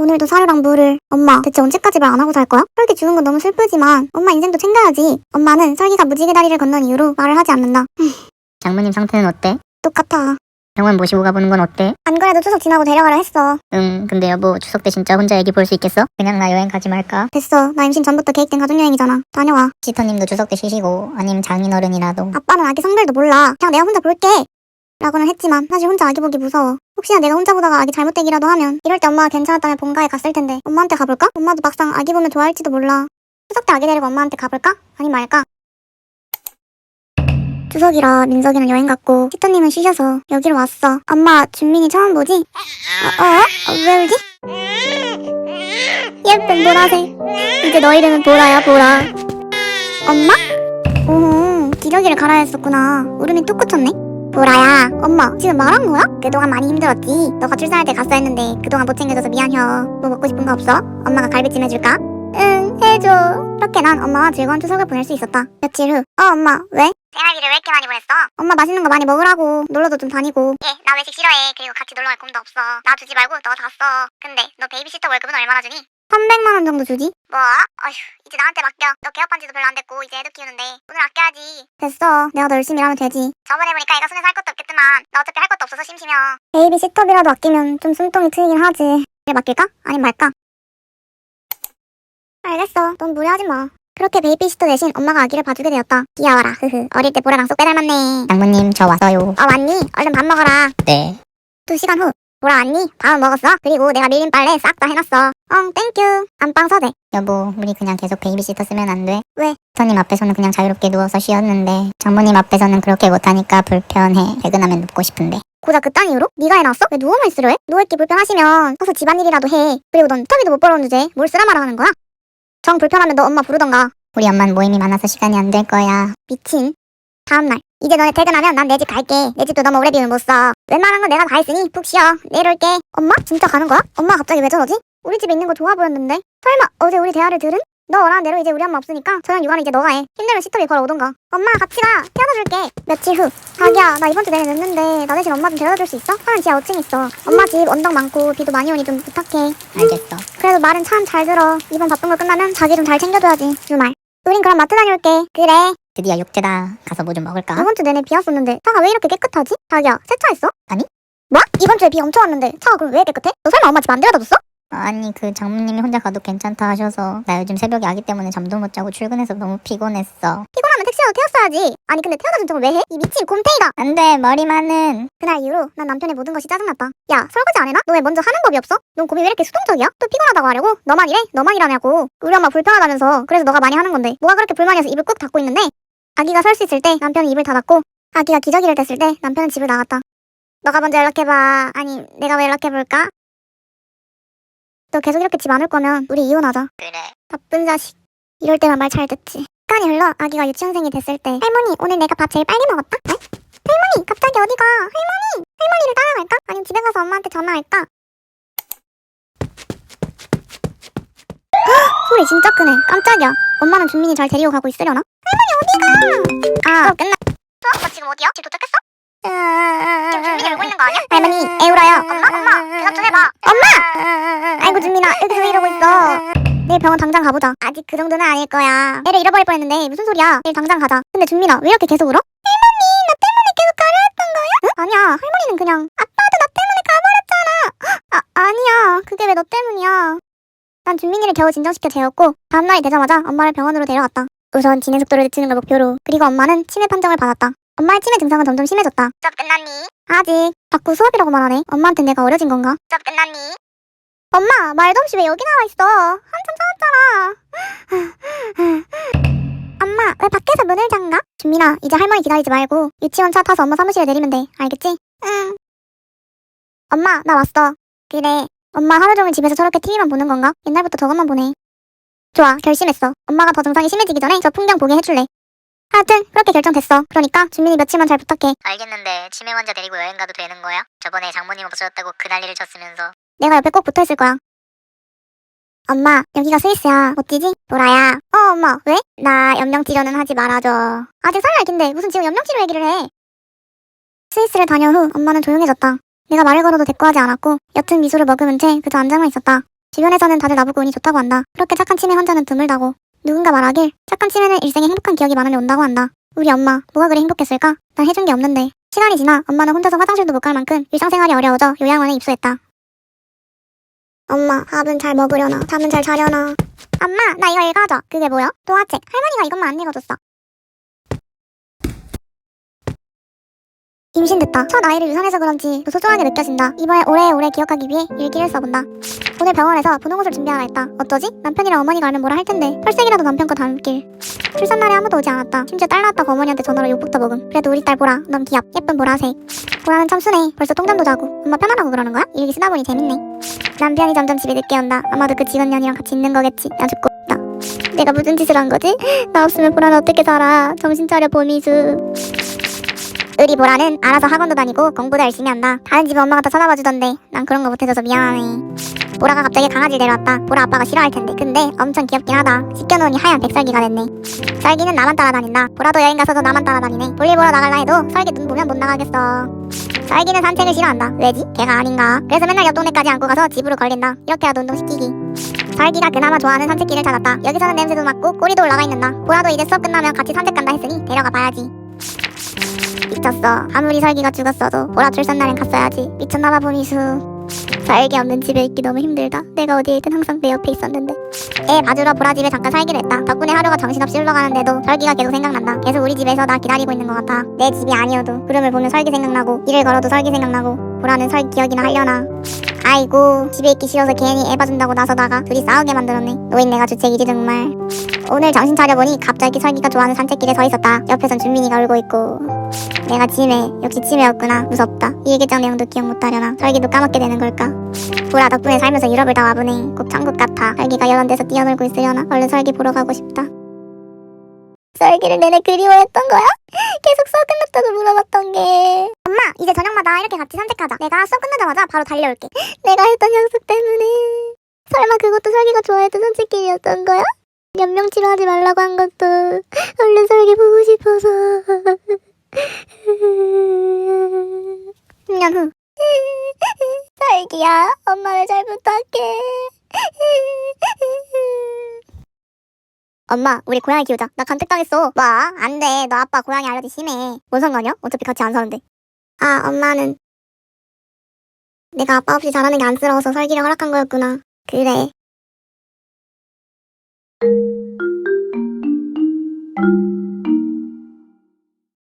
오늘도 사료랑 물을. 엄마, 대체 언제까지 말 안 하고 살 거야? 설기 주는 건 너무 슬프지만 엄마 인생도 챙겨야지. 엄마는 설기가 무지개 다리를 건넌 이후로 말을 하지 않는다. 장모님 상태는 어때? 똑같아. 병원 모시고 가보는 건 어때? 안 그래도 추석 지나고 데려가라 했어. 응, 근데 여보 추석 때 진짜 혼자 애기 볼 수 있겠어? 그냥 나 여행 가지 말까? 됐어. 나 임신 전부터 계획된 가족여행이잖아. 다녀와. 시터님도 추석 때 쉬시고 아니면 장인어른이라도 아빠는 아기 성별도 몰라. 그냥 내가 혼자 볼게. 라고는 했지만 사실 혼자 아기 보기 무서워. 혹시나 내가 혼자 보다가 아기 잘못되기라도 하면 이럴 때 엄마가 괜찮았다면 본가에 갔을 텐데 엄마한테 가볼까? 엄마도 막상 아기 보면 좋아할지도 몰라. 추석 때 아기 데리고 엄마한테 가볼까? 아니 말까? 추석이라 민석이는 여행 갔고 시터님은 쉬셔서 여기로 왔어. 엄마 준민이 처음 보지? 어? 어? 왜 울지? 예쁜 보라색. 이제 너 이름은 보라야 보라. 엄마? 오, 기저귀를 갈아야 했었구나. 울음이 뚝 그쳤네. 보라야, 엄마, 지금 말한 거야? 그동안 많이 힘들었지? 너가 출산할 때 갔어 했는데 그동안 못 챙겨줘서 미안혀. 뭐 먹고 싶은 거 없어? 엄마가 갈비찜 해줄까? 응, 해줘. 이렇게 난 엄마와 즐거운 추석을 보낼 수 있었다. 며칠 후, 어, 엄마, 왜? 생활비를 왜 이렇게 많이 보냈어? 엄마 맛있는 거 많이 먹으라고. 놀러도 좀 다니고. 예, 나 외식 싫어해. 그리고 같이 놀러 갈 꿈도 없어. 나 주지 말고 너 다 써. 근데 너 베이비시터 월급은 얼마나 주니? 300만 원 정도 주지? 뭐? 어휴, 이제 나한테 맡겨. 너 개업한 지도 별로 안 됐고 이제 애도 키우는데 오늘 아껴야지. 됐어. 내가 더 열심히 일하면 되지. 저번에 보니까 애가 손에서 할 것도 없겠지만 나 어차피 할 것도 없어서 심심해. 베이비 시터비라도 아끼면 좀 숨통이 트이긴 하지. 그래 맡길까? 아님 말까? 알겠어. 넌 무리하지 마. 그렇게 베이비시터 대신 엄마가 아기를 봐주게 되었다. 귀여워라. 흐흐. 어릴 때 보라랑 쏙 빼닮았네. 장모님 저 왔어요 어 왔니? 얼른 밥 먹어라. 네두 시간 후. 보라 왔니? 밥은 먹었어? 그리고 내가 밀린 빨래 싹 다 해놨어. 엉, 땡큐. 안방 서재. 여보 우리 그냥 계속 베이비시터 쓰면 안 돼? 왜? 시터님 앞에서는 그냥 자유롭게 누워서 쉬었는데 장모님 앞에서는 그렇게 못하니까 불편해 퇴근하면 눕고 싶은데 고작 그딴 이유로? 네가 해놨어? 왜 누워만 있으려 해? 누워있기 불편하시면 서서 집안일이라도 해. 그리고 넌 스터비도 못 벌어온 주제 뭘 쓰라 말아 하는 거야? 정 불편하면 너 엄마 부르던가. 우리 엄마는 모임이 많아서 시간이 안 될 거야 미친. 다음날. 이제 너네 퇴근하면 난 내 집 갈게. 내 집도 너무 오래 비우면 못 써. 웬만한 건 내가 다 했으니 푹 쉬어. 내일 올게. 엄마? 진짜 가는 거야? 엄마 갑자기 왜 저러지? 우리 집에 있는 거 좋아 보였는데? 설마 어제 우리 대화를 들은? 너 원하는 대로 이제 우리 엄마 없으니까 저녁 육아는 이제 너가 해. 힘들면 시터비 걸어오던가. 엄마 같이 가. 태워다 줄게. 며칠 후. 자기야 나 이번 주 내내 늦는데 나 대신 엄마 좀 데려다 줄 수 있어? 하는 지하 5층 있어. 엄마 집 언덕 많고 비도 많이 오니 좀 부탁해. 알겠어 그래도 말은 참 잘 들어. 이번 바쁜 거 끝나면 자기 좀 잘 챙겨줘야지. 주말. 우린 그럼 마트 다녀올게. 그래. 드디어 육제다 가서 뭐 좀 먹을까? 이번 주 내내 비 왔었는데 차가 왜 이렇게 깨끗하지? 자기야 세차했어? 아니. 뭐? 이번 주에 비 엄청 왔는데 차가 그럼 왜 깨끗해? 너 설마 엄마 집 안 데려다 줬어? 아니 그 장모님이 혼자 가도 괜찮다 하셔서 나 요즘 새벽에 아기 때문에 잠도 못 자고 출근해서 너무 피곤했어 피곤하면 택시라도 태웠어야지. 아니 근데 태워다 준 척을 왜 해? 이 미친 곰탱이가. 안돼 머리만은 그날 이후로 난 남편의 모든 것이 짜증났다. 야 설거지 안 해놔? 너 왜 먼저 하는 법이 없어? 넌 고민 왜 이렇게 수동적이야? 또 피곤하다고 하려고? 너만 이래? 너만 일하냐고. 우리 엄마 불편하다면서 그래서 너가 많이 하는 건데 뭐가 그렇게 불만이어서 입을 꾹 닫고 있는데 아기가 설 수 있을 때 남편은 입을 닫았고 아기가 기저귀를 댔을 때 남편은 집을 나갔다. 너가 먼저 연락해봐. 아니 내가 왜 연락해볼까? 너 계속 이렇게 집 안 올 거면 우리 이혼하자. 그래 나쁜 자식. 이럴 때만 말 잘 듣지. 시간이 흘러 아기가 유치원생이 됐을 때 할머니 오늘 내가 밥 제일 빨리 먹었다? 에? 할머니 갑자기 어디가? 할머니! 할머니를 따라갈까? 아니면 집에 가서 엄마한테 전화할까? 헉, 소리 진짜 크네. 깜짝이야. 엄마는 준민이 잘 데리고 가고 있으려나? 할머니 어디가? 아 끝나. 수학 너 지금 어디야? 집 도착했어? 지금 준민이 울고 있는 거 아니야? 할머니 에우라요. 엄마 엄마 대답 좀 해봐. 엄마! 준민아 여기서 왜 이러고 있어? 내일 병원 당장 가보자. 아직 그 정도는 아닐 거야. 애를 잃어버릴 뻔했는데 무슨 소리야? 내일 당장 가자. 근데 준민아 왜 이렇게 계속 울어? 할머니 나 때문에 계속 가려했던 거야? 응? 아니야 할머니는 그냥 아빠도 나 때문에 가버렸잖아. 아 아니야 그게 왜 너 때문이야? 난 준민이를 겨우 진정시켜 재웠고 다음날이 되자마자 엄마를 병원으로 데려갔다. 우선 진행 속도를 늦추는 걸 목표로 그리고 엄마는 치매 판정을 받았다. 엄마의 치매 증상은 점점 심해졌다. 수업 끝났니? 아직. 자꾸 수업이라고 말 하네. 엄마한테 내가 어려진 건가? 수업 끝났니? 엄마, 말도 없이 왜 여기 나와 있어? 한참 찾았잖아. 엄마, 왜 밖에서 문을 잠가? 준민아, 이제 할머니 기다리지 말고 유치원 차 타서 엄마 사무실에 내리면 돼. 알겠지? 응. 엄마, 나 왔어. 그래. 엄마 하루 종일 집에서 저렇게 TV만 보는 건가? 옛날부터 저것만 보네. 좋아, 결심했어. 엄마가 더 증상이 심해지기 전에 저 풍경 보게 해줄래. 하여튼 그렇게 결정됐어. 그러니까 준민이 며칠만 잘 부탁해. 알겠는데 치매 환자 데리고 여행 가도 되는 거야? 저번에 장모님 없어졌다고 그 난리를 쳤으면서 내가 옆에 꼭 붙어 있을 거야. 엄마, 여기가 스위스야. 어디지? 보라야. 어, 엄마, 왜? 나 염려치료는 하지 말아줘. 아직 설날 긴데 무슨 지금 염려치료 얘기를 해. 스위스를 다녀 후 엄마는 조용해졌다. 내가 말을 걸어도 대꾸하지 않았고 옅은 미소를 머금은 채 그저 앉아만 있었다. 주변에서는 다들 나보고 운이 좋다고 한다. 그렇게 착한 치매 환자는 드물다고. 누군가 말하길 착한 치매는 일생에 행복한 기억이 많으면 온다고 한다. 우리 엄마 뭐가 그리 행복했을까? 난 해준 게 없는데. 시간이 지나 엄마는 혼자서 화장실도 못 갈 만큼 일상생활이 어려워져 요양원에 입소했다. 엄마 밥은 잘 먹으려나? 잠은 잘 자려나? 엄마 나 이거 읽어줘. 그게 뭐야? 동화책. 할머니가 이것만 안 읽어줬어. 임신됐다. 첫 아이를 유산해서 그런지 더 소중하게 느껴진다. 이번에 오래오래 기억하기 위해 일기를 써본다. 오늘 병원에서 분홍 옷을 준비하라 했다. 어쩌지? 남편이랑 어머니가 알면 뭐라 할 텐데. 혈색이라도 남편 거 닮길. 출산날에 아무도 오지 않았다. 심지어 딸 낳았다고 어머니한테 전화로 욕부터 먹음. 그래도 우리 딸 보라. 넌 귀엽. 예쁜 보라색. 보라는 참 순해. 벌써 똥잠도 자고. 엄마 편하다고 그러는 거야? 일기 쓰다 보니 재밌네. 남편이 점점 집에 늦게 온다. 아마도 그 직원년이랑 같이 있는 거겠지. 나 죽고 싶다. 내가 무슨 짓을 한 거지? 나 없으면 보라는 어떻게 살아? 정신 차려 보미수. 의리 보라는 알아서 학원도 다니고 공부도 열심히 한다. 다른 집 엄마가 다 쳐다봐 주던데 난 그런 거 못해줘서 미안하네. 보라가 갑자기 강아지를 데려왔다. 보라 아빠가 싫어할 텐데. 근데 엄청 귀엽긴 하다. 씻겨놓으니 하얀 백설기가 됐네. 설기는 나만 따라다닌다. 보라도 여행 가서도 나만 따라다니네. 볼일 보러 나갈라 해도 설기 눈 보면 못 나가겠어. 설기는 산책을 싫어한다. 왜지? 걔가 아닌가? 그래서 맨날 옆 동네까지 안고 가서 집으로 걸린다. 이렇게라도 운동시키기. 설기가 그나마 좋아하는 산책길을 찾았다. 여기서는 냄새도 맡고 꼬리도 올라가 있는다. 보라도 이제 수업 끝나면 같이 산책 간다 했으니 데려가 봐야지. 미쳤어. 아무리 설기가 죽었어도 보라 출산날엔 갔어야지. 미쳤나봐 보미수. 설기 없는 집에 있기 너무 힘들다. 내가 어디에 있든 항상 내 옆에 있었는데. 애 봐주러 보라 집에 잠깐 살기로 했다. 덕분에 하루가 정신없이 흘러가는데도 설기가 계속 생각난다. 계속 우리 집에서 나 기다리고 있는 것 같아. 내 집이 아니어도 구름을 보면 설기 생각나고 일을 걸어도 설기 생각나고 보라는 설기 기억이나 하려나. 아이고 집에 있기 싫어서 괜히 애 봐준다고 나서다가 둘이 싸우게 만들었네. 노인네가 주책이지 정말. 오늘 정신 차려보니 갑자기 설기가 좋아하는 산책길에 서 있었다. 옆에선 준민이가 울고 있고. 내가 치매, 역시 치매였구나. 무섭다. 이 일기장 내용도 기억 못하려나. 설기도 까먹게 되는 걸까. 보라 덕분에 살면서 유럽을 다 와보네. 꼭 천국 같아. 설기가 이런 데서 뛰어놀고 있으려나. 얼른 설기 보러 가고 싶다. 설기를 내내 그리워했던 거야? 계속 수업 끝났다고 물어봤던 게. 이제 저녁마다 이렇게 같이 산책하자. 내가 수업 끝나자마자 바로 달려올게. 내가 했던 약속 때문에. 설마 그것도 설기가 좋아했던 산책길이었던 거야? 연명치료 하지 말라고 한 것도 얼른 설기 보고 싶어서. 10년 후. 설기야, 엄마를 잘 부탁해. 엄마, 우리 고양이 키우자. 나 간택당했어. 뭐? 안 돼. 너 아빠 고양이 알러지 심해. 뭔 상관이야? 어차피 같이 안 사는데. 아, 엄마는. 내가 아빠 없이 자라는 게 안쓰러워서 설기를 허락한 거였구나. 그래.